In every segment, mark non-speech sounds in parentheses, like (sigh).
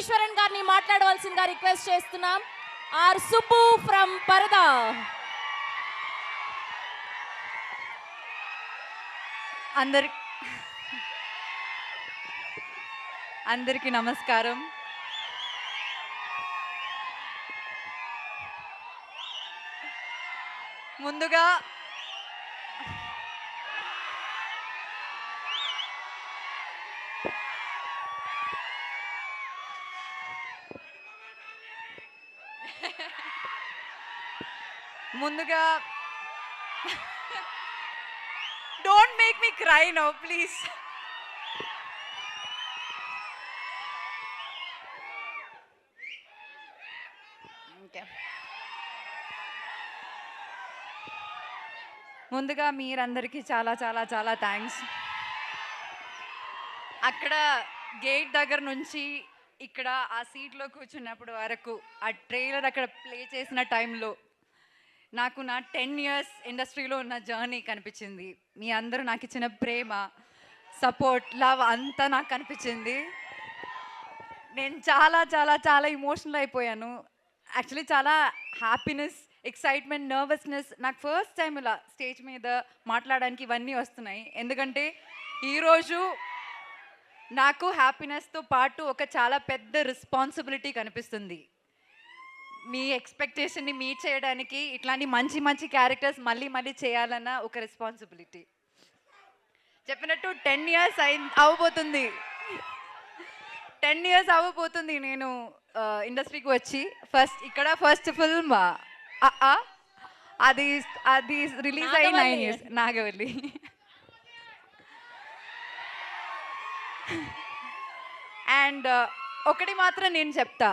ఈశ్వరన్ గారిని మాట్లాడవలసిందిగా రిక్వెస్ట్ చేస్తున్నాం. ఆర్ సుబ్బు ఫ్రమ్ పరదా. అందరి అందరికీ నమస్కారం. ముందుగా ముందుగా don't make me cry no please ముందుగా మీరందరికీ చాలా చాలా చాలా థ్యాంక్స్ అక్కడ గేట్ దగ్గర నుంచి ఇక్కడ ఆ సీట్లో కూర్చున్నప్పుడు వరకు ఆ ట్రైలర్ అక్కడ ప్లే చేసిన టైంలో నాకు నా టెన్ ఇయర్స్ ఇండస్ట్రీలో ఉన్న జర్నీ కనిపించింది. మీ అందరూ నాకు ఇచ్చిన ప్రేమ సపోర్ట్ లవ్ అంతా నాకు కనిపించింది. నేను చాలా చాలా చాలా ఇమోషనల్ అయిపోయాను. యాక్చువల్లీ చాలా హ్యాపీనెస్ ఎక్సైట్మెంట్ నర్వస్నెస్ నాకు ఫస్ట్ టైం ఇలా స్టేజ్ మీద మాట్లాడడానికి ఇవన్నీ వస్తున్నాయి. ఎందుకంటే ఈరోజు నాకు హ్యాపీనెస్తో పాటు ఒక చాలా పెద్ద రెస్పాన్సిబిలిటీ కనిపిస్తుంది. మీ ఎక్స్పెక్టేషన్ని మీట్ చేయడానికి ఇట్లాంటి మంచి మంచి క్యారెక్టర్స్ మళ్ళీ మళ్ళీ చేయాలన్న ఒక రెస్పాన్సిబిలిటీ చెప్పినట్టు టెన్ ఇయర్స్ అయి అవ్వబోతుంది టెన్ ఇయర్స్ అవ్వబోతుంది నేను ఇండస్ట్రీకి వచ్చి ఫస్ట్ ఇక్కడ ఫస్ట్ ఫిల్మ్ అది అది రిలీజ్ అయ్యి నైన్. Years Nagavalli. అండ్ ఒకటి మాత్రం నేను చెప్తా.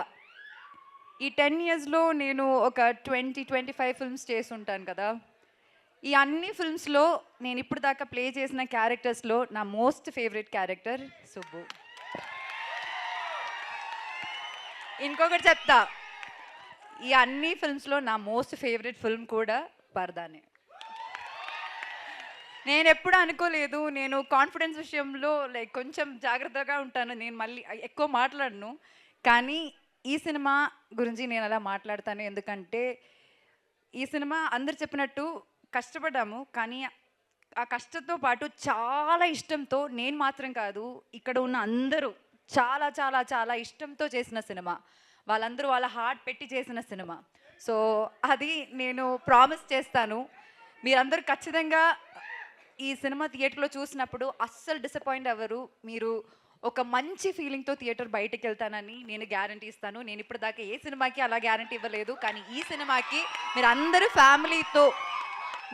ఈ టెన్ ఇయర్స్లో నేను ఒక ట్వంటీ ట్వంటీ ఫైవ్ ఫిల్మ్స్ చేసి ఉంటాను కదా. ఈ అన్ని ఫిల్మ్స్లో నేను ఇప్పుడు దాకా ప్లే చేసిన క్యారెక్టర్స్లో నా మోస్ట్ ఫేవరెట్ క్యారెక్టర్ సుబ్బు. ఇంకొకటి చెప్తా. ఈ అన్ని ఫిల్మ్స్లో నా మోస్ట్ ఫేవరెట్ ఫిల్మ్ కూడా పర్దానే నేను ఎప్పుడు అనుకోలేదు నేను కాన్ఫిడెన్స్ విషయంలో లైక్ కొంచెం జాగ్రత్తగా ఉంటాను. నేను మళ్ళీ ఎక్కువ మాట్లాడను. కానీ ఈ సినిమా గురించి నేను అలా మాట్లాడతాను. ఎందుకంటే ఈ సినిమా అందరు చెప్పినట్టు కష్టపడ్డాము. కానీ ఆ కష్టంతో పాటు చాలా ఇష్టంతో నేను మాత్రం కాదు ఇక్కడ ఉన్న అందరూ చాలా చాలా చాలా ఇష్టంతో చేసిన సినిమా. వాళ్ళందరూ వాళ్ళ హార్ట్ పెట్టి చేసిన సినిమా. సో అది నేను ప్రామిస్ చేస్తాను. మీరందరూ ఖచ్చితంగా ఈ సినిమా థియేటర్లో చూసినప్పుడు అస్సలు డిసప్పాయింట్ అవ్వరు. మీరు ఒక మంచి ఫీలింగ్తో థియేటర్ బయటకు వెళ్తానని నేను గ్యారంటీ ఇస్తాను. నేను ఇప్పటిదాకా ఏ సినిమాకి అలా గ్యారంటీ ఇవ్వలేదు. కానీ ఈ సినిమాకి మీరు అందరూ ఫ్యామిలీతో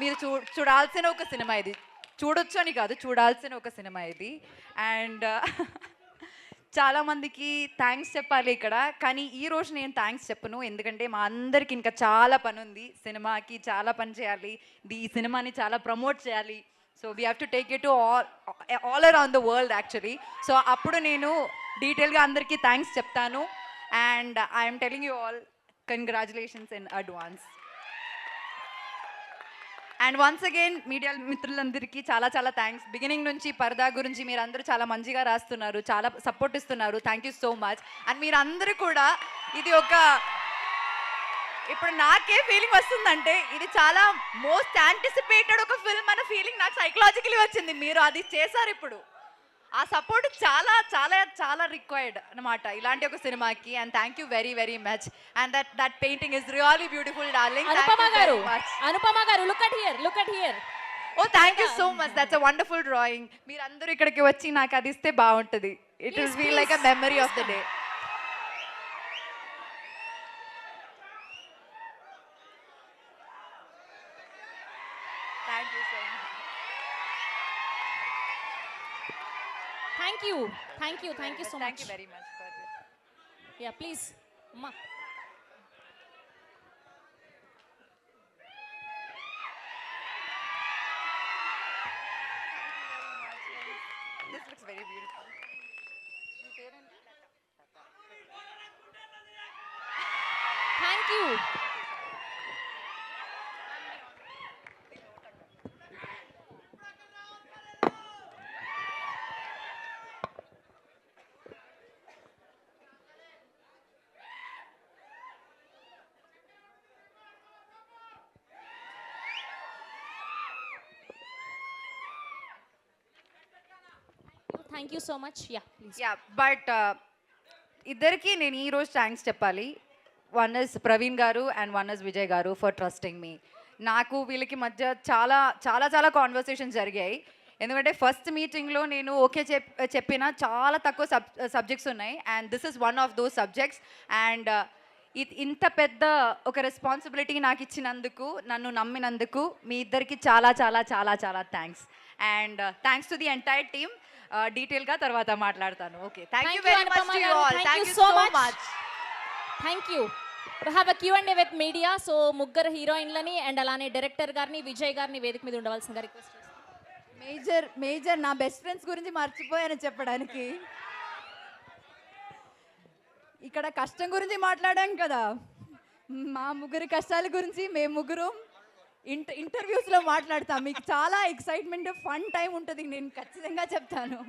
మీరు చూ చూడాల్సిన ఒక సినిమా ఇది. చూడొచ్చు అని కాదు చూడాల్సిన ఒక సినిమా ఇది. అండ్ (laughs) చాలామందికి థ్యాంక్స్ చెప్పాలి ఇక్కడ. కానీ ఈ రోజు నేను థ్యాంక్స్ చెప్పను. ఎందుకంటే మా అందరికి ఇంకా చాలా పని ఉంది సినిమాకి చాలా పని చేయాలి. ఈ సినిమాని చాలా ప్రమోట్ చేయాలి. So we have to take it to all all around the world actually so అప్పుడు నేను డీటెయిల్గా అందరికీ థ్యాంక్స్ చెప్తాను. And I'm telling you all congratulations in advance and once again media మిత్రులందరికీ చాలా చాలా థ్యాంక్స్ బిగినింగ్ నుంచి పరదా గురించి మీరు అందరూ చాలా మంచిగా రాస్తున్నారు చాలా సపోర్ట్ ఇస్తున్నారు. Thank you so much and మీరందరూ కూడా ఇది ఒక ఇప్పుడు నాకే ఫీలింగ్ వస్తుందంటే ఇది చాలా మోస్ట్ యాంటిసిపేటెడ్ ఒక ఫిల్మ్ అన్న ఫీలింగ్ నాకు సైకలాజికలీ వచ్చింది. మీరు అది చేశారు ఇప్పుడు. ఆ సపోర్ట్ చాలా చాలా చాలా రిక్వైర్డ్ అనమాట ఇలాంటి ఒక సినిమాకి and thank you very very much and that that painting is really beautiful darling Anupama garu Anupama garu look at here look at here oh thank you so much that's a wonderful drawing మీరందరూ ఇక్కడికి వచ్చి నాకు అది ఇస్తే బాగుంటుంది. It will Please, feel like a memory of the day Thank you. Thank you. Thank you so much. Thank you very much for. Yeah, please. Ma. This looks very beautiful. Thank you. Thank you so much yeah please yeah but ఇద్దరికి నేను ఈ రోజు thanks చెప్పాలి. One is Praveen గారు and one is Vijay గారు for trusting me నాకు వీళ్ళకి మధ్య చాలా చాలా చాలా కాన్వర్సేషన్స్ జరిగాయి. ఎందుకంటే ఫస్ట్ మీటింగ్లో నేను ఓకే చెప్ చెప్పిన చాలా తక్కువ సబ్ సబ్జెక్ట్స్ uh, ఉన్నాయి. And this is one of those subjects and ఇంత పెద్ద ఒక రెస్పాన్సిబిలిటీ నాకు ఇచ్చినందుకు నన్ను నమ్మినందుకు మీ ఇద్దరికి చాలా చాలా చాలా చాలా thanks and thanks to the entire team డీటెయిల్గా తర్వాత మాట్లాడతాను. Okay thank you very much thank you so. Much thank you have a queue and with media so ముగ్గురు హీరోయిన్లని అండ్ అలానే డైరెక్టర్ గారిని విజయ్ గారిని వేదిక మీద ఉండవలసిందిగా రిక్వెస్ట్ మేజర్ మేజర్ నా బెస్ట్ ఫ్రెండ్స్ గురించి మర్చిపోయాను చెప్పడానికి. ఇక్కడ కష్టం గురించి మాట్లాడాం కదా. మా ముగ్గురి కష్టాల గురించి మేము ముగ్గురు ఇంట ఇంటర్వ్యూస్లో మాట్లాడతాం. మీకు చాలా ఎక్సైట్మెంట్ ఫన్ టైం ఉంటుంది. నేను ఖచ్చితంగా చెప్తాను.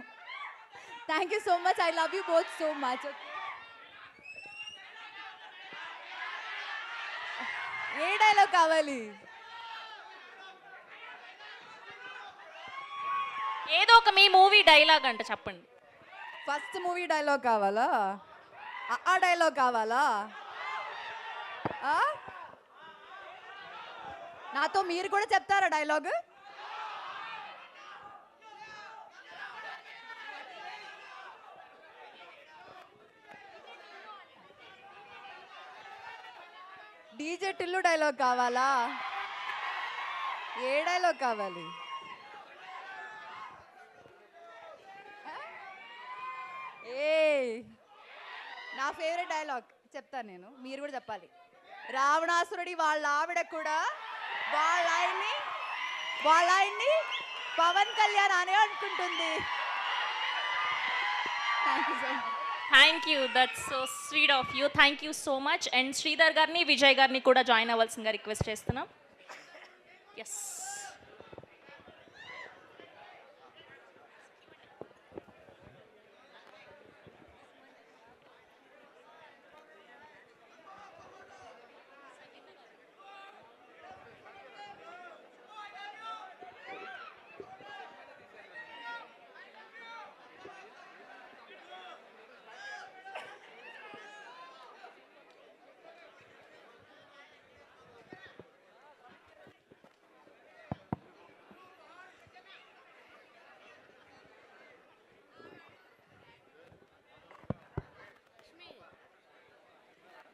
Thank you so much I love you both so much A dialogue కావాలి? ఏదో ఒక మీ మూవీ డైలాగ్ అంట చెప్పండి. ఫస్ట్ మూవీ డైలాగ్ కావాలా? ఆ- ఆ డైలాగ్ కావాలా? ఆ? నాతో మీరు కూడా చెప్తారా డైలాగ్? డీజే టిల్లు డైలాగ్ కావాలా? ఏ డైలాగ్ కావాలి? ఏ నా ఫేవరెట్ డైలాగ్ చెప్తాను నేను మీరు కూడా చెప్పాలి. రావణాసురుడి వాళ్ళ ఆవిడ కూడా వాళ్ళ ఆయన్ని వాళ్ళ ఆయన్ని పవన్ కళ్యాణ్ అనే అనుకుంటుంది. Thank you so much thank you that's so sweet of you thank you so much and Sridhar గారిని విజయ్ గారిని కూడా జాయిన్ అవ్వాల్సిందిగా రిక్వెస్ట్ చేస్తున్నాం. ఎస్